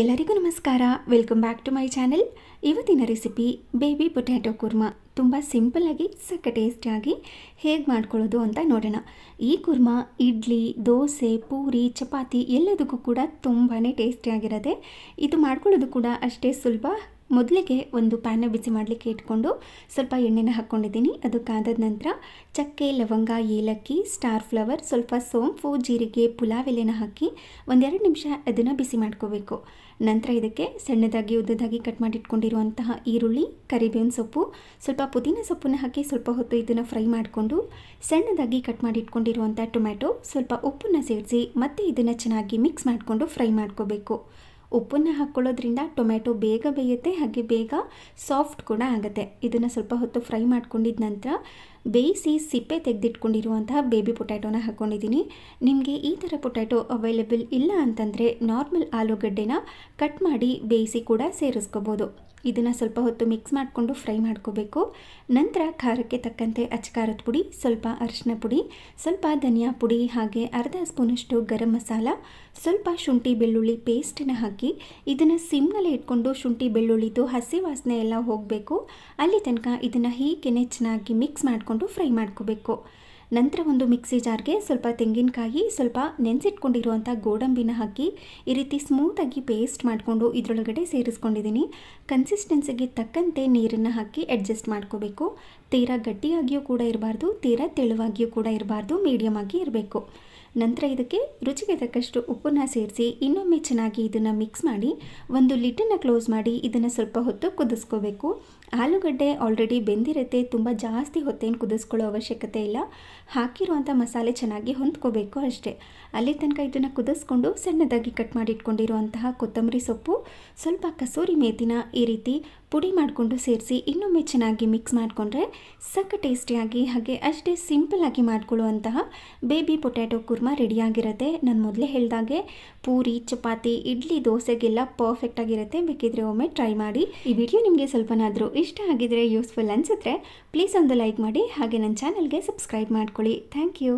ಎಲ್ಲರಿಗೂ ನಮಸ್ಕಾರ. Welcome back to my channel ಇವತ್ತಿನ ರೆಸಿಪಿ ಬೇಬಿ ಪೊಟ್ಯಾಟೊ ಕುರ್ಮಾ ತುಂಬ ಸಿಂಪಲ್ಲಾಗಿ ಸಕ್ಕ ಟೇಸ್ಟಿಯಾಗಿ ಹೇಗೆ ಮಾಡ್ಕೊಳ್ಳೋದು ಅಂತ ನೋಡೋಣ. ಈ ಕುರ್ಮಾ ಇಡ್ಲಿ, ದೋಸೆ, ಪೂರಿ, ಚಪಾತಿ ಎಲ್ಲದಕ್ಕೂ ಕೂಡ ತುಂಬಾ ಟೇಸ್ಟಿಯಾಗಿರುತ್ತೆ ಇದು ಮಾಡ್ಕೊಳ್ಳೋದು ಕೂಡ ಅಷ್ಟೇ ಸುಲಭ ಮೊದಲಿಗೆ ಒಂದು ಪ್ಯಾನ ಬಿಸಿ ಮಾಡಲಿಕ್ಕೆ ಇಟ್ಕೊಂಡು ಸ್ವಲ್ಪ ಎಣ್ಣೆನ ಹಾಕ್ಕೊಂಡಿದ್ದೀನಿ. ಅದು ಕಾದದ ನಂತರ ಚಕ್ಕೆ, ಲವಂಗ, ಏಲಕ್ಕಿ ಸ್ಟಾರ್ ಫ್ಲವರ್ ಸ್ವಲ್ಪ ಸೋಂಪು, ಜೀರಿಗೆ, ಪುಲಾವ್ ಎಲೆನ ಹಾಕಿ ಒಂದೆರಡು ನಿಮಿಷ ಅದನ್ನು ಬಿಸಿ ಮಾಡ್ಕೋಬೇಕು. ನಂತರ ಇದಕ್ಕೆ ಸಣ್ಣದಾಗಿ, ಉದ್ದದಾಗಿ ಕಟ್ ಮಾಡಿಟ್ಕೊಂಡಿರುವಂತಹ ಈರುಳ್ಳಿ, ಕರಿಬೇವಿನ ಸೊಪ್ಪು, ಸ್ವಲ್ಪ ಪುದೀನ ಸೊಪ್ಪನ್ನು ಹಾಕಿ ಸ್ವಲ್ಪ ಹೊತ್ತು ಇದನ್ನು ಫ್ರೈ ಮಾಡಿಕೊಂಡು ಸಣ್ಣದಾಗಿ ಕಟ್ ಮಾಡಿಟ್ಕೊಂಡಿರುವಂಥ ಟೊಮ್ಯಾಟೊ, ಸ್ವಲ್ಪ ಉಪ್ಪನ್ನು ಸೇರಿಸಿ ಮತ್ತೆ ಇದನ್ನು ಚೆನ್ನಾಗಿ ಮಿಕ್ಸ್ ಮಾಡಿಕೊಂಡು ಫ್ರೈ ಮಾಡ್ಕೋಬೇಕು. ಉಪ್ಪನ್ನು ಹಾಕ್ಕೊಳ್ಳೋದ್ರಿಂದ ಟೊಮೆಟೊ ಬೇಗ ಬೇಯುತ್ತೆ, ಹಾಗೆ ಬೇಗ ಸಾಫ್ಟ್ ಕೂಡ ಆಗುತ್ತೆ. ಇದನ್ನು ಸ್ವಲ್ಪ ಹೊತ್ತು ಫ್ರೈ ಮಾಡ್ಕೊಂಡಿದ ನಂತರ ಬೇಯಿಸಿ ಸಿಪ್ಪೆ ತೆಗೆದಿಟ್ಕೊಂಡಿರುವಂತಹ ಬೇಬಿ ಪೊಟ್ಯಾಟೊನ ಹಾಕ್ಕೊಂಡಿದ್ದೀನಿ ನಿಮಗೆ ಈ ಥರ ಪೊಟ್ಯಾಟೊ ಅವೈಲೇಬಲ್ ಇಲ್ಲ ಅಂತಂದರೆ ನಾರ್ಮಲ್ ಆಲೂಗಡ್ಡೆನ ಕಟ್ ಮಾಡಿ ಬೇಯಿಸಿ ಕೂಡ ಸೇರಿಸ್ಕೋಬೋದು. ಇದನ್ನು ಸ್ವಲ್ಪ ಹೊತ್ತು ಮಿಕ್ಸ್ ಮಾಡಿಕೊಂಡು ಫ್ರೈ ಮಾಡ್ಕೋಬೇಕು. ನಂತರ ಖಾರಕ್ಕೆ ತಕ್ಕಂತೆ ಅಚ್ಕಾರದ ಪುಡಿ, ಸ್ವಲ್ಪ ಅರಿಶಿನ ಪುಡಿ, ಸ್ವಲ್ಪ ಧನಿಯಾ ಪುಡಿ ಹಾಗೆ ಅರ್ಧ ಸ್ಪೂನಷ್ಟು ಗರಂ ಮಸಾಲ, ಸ್ವಲ್ಪ ಶುಂಠಿ ಬೆಳ್ಳುಳ್ಳಿ ಪೇಸ್ಟನ್ನು ಹಾಕಿ ಇದನ್ನು ಸಿಮ್ನಲ್ಲಿ ಇಟ್ಕೊಂಡು ಶುಂಠಿ ಬೆಳ್ಳುಳ್ಳಿದು ಹಸಿ ವಾಸನೆ ಎಲ್ಲ ಹೋಗಬೇಕು. ಅಲ್ಲಿ ತನಕ ಇದನ್ನು ಹೀಗೆ ಚೆನ್ನಾಗಿ ಮಿಕ್ಸ್ ಮಾಡಿಕೊಂಡು ಫ್ರೈ ಮಾಡ್ಕೋಬೇಕು. ನಂತರ ಒಂದು ಮಿಕ್ಸಿ ಜಾರ್ಗೆ ಸ್ವಲ್ಪ ತೆಂಗಿನಕಾಯಿ, ಸ್ವಲ್ಪ ನೆನೆಸಿಟ್ಕೊಂಡಿರುವಂಥ ಗೋಡಂಬಿನ ಹಾಕಿ ಈ ರೀತಿ ಸ್ಮೂತಾಗಿ ಪೇಸ್ಟ್ ಮಾಡಿಕೊಂಡು ಇದರೊಳಗಡೆ ಸೇರಿಸ್ಕೊಂಡಿದ್ದೀನಿ. ಕನ್ಸಿಸ್ಟೆನ್ಸಿಗೆ ತಕ್ಕಂತೆ ನೀರನ್ನು ಹಾಕಿ ಅಡ್ಜಸ್ಟ್ ಮಾಡ್ಕೋಬೇಕು. ತೀರಾ ಗಟ್ಟಿಯಾಗಿಯೂ ಕೂಡ ಇರಬಾರ್ದು, ತೀರಾ ತೆಳುವಾಗಿಯೂ ಕೂಡ ಇರಬಾರ್ದು ಮೀಡಿಯಮ್ ಆಗಿ ಇರಬೇಕು. ನಂತರ ಇದಕ್ಕೆ ರುಚಿಗೆ ತಕ್ಕಷ್ಟು ಉಪ್ಪನ್ನು ಸೇರಿಸಿ ಇನ್ನೊಮ್ಮೆ ಚೆನ್ನಾಗಿ ಇದನ್ನು ಮಿಕ್ಸ್ ಮಾಡಿ ಒಂದು ಲಿಟ್ಟನ್ನು ಕ್ಲೋಸ್ ಮಾಡಿ ಇದನ್ನು ಸ್ವಲ್ಪ ಹೊತ್ತು ಕುದಿಸ್ಕೋಬೇಕು. ಆಲೂಗಡ್ಡೆ ಆಲ್ರೆಡಿ ಬೆಂದಿರುತ್ತೆ, ತುಂಬ ಜಾಸ್ತಿ ಹೊತ್ತೇನು ಕುದಿಸ್ಕೊಳ್ಳೋ ಅವಶ್ಯಕತೆ ಇಲ್ಲ. ಹಾಕಿರುವಂಥ ಮಸಾಲೆ ಚೆನ್ನಾಗಿ ಹೊಂದ್ಕೋಬೇಕು ಅಷ್ಟೇ. ಅಲ್ಲಿ ತನಕ ಇದನ್ನು ಕುದಿಸ್ಕೊಂಡು ಸಣ್ಣದಾಗಿ ಕಟ್ ಮಾಡಿ ಇಟ್ಕೊಂಡಿರುವಂತಹ ಕೊತ್ತಂಬರಿ ಸೊಪ್ಪು, ಸ್ವಲ್ಪ ಕಸೂರಿ ಮೇತಿನ ಈ ರೀತಿ ಪುಡಿ ಮಾಡಿಕೊಂಡು ಸೇರಿಸಿ ಇನ್ನೊಮ್ಮೆ ಚೆನ್ನಾಗಿ ಮಿಕ್ಸ್ ಮಾಡಿಕೊಂಡ್ರೆ ಸಕ್ಕ ಟೇಸ್ಟಿಯಾಗಿ ಹಾಗೆ ಅಷ್ಟೇ ಸಿಂಪಲ್ಲಾಗಿ ಮಾಡ್ಕೊಳ್ಳುವಂತಹ ಬೇಬಿ ಪೊಟ್ಯಾಟೊ ಕುರ್ಮಾ ರೆಡಿಯಾಗಿರುತ್ತೆ. ನಾನು ಮೊದಲೇ ಹೇಳಿದಾಗೆ ಪೂರಿ, ಚಪಾತಿ, ಇಡ್ಲಿ, ದೋಸೆಗೆಲ್ಲ ಪರ್ಫೆಕ್ಟಾಗಿರುತ್ತೆ ಬೇಕಿದ್ರೆ ಒಮ್ಮೆ ಟ್ರೈ ಮಾಡಿ. ಈ ವಿಡಿಯೋ ನಿಮಗೆ ಸ್ವಲ್ಪನಾದರೂ ಇಷ್ಟ ಆಗಿದ್ರೆ ಯೂಸ್ಫುಲ್ ಅನಿಸಿದ್ರೆ ಪ್ಲೀಸ್ ಒಂದು ಲೈಕ್ ಮಾಡಿ. ಹಾಗೆ ನನ್ನ ಚಾನಲ್ಗೆ ಸಬ್ಸ್ಕ್ರೈಬ್ ಮಾಡ್ಕೊಳ್ಳಿ. Thank you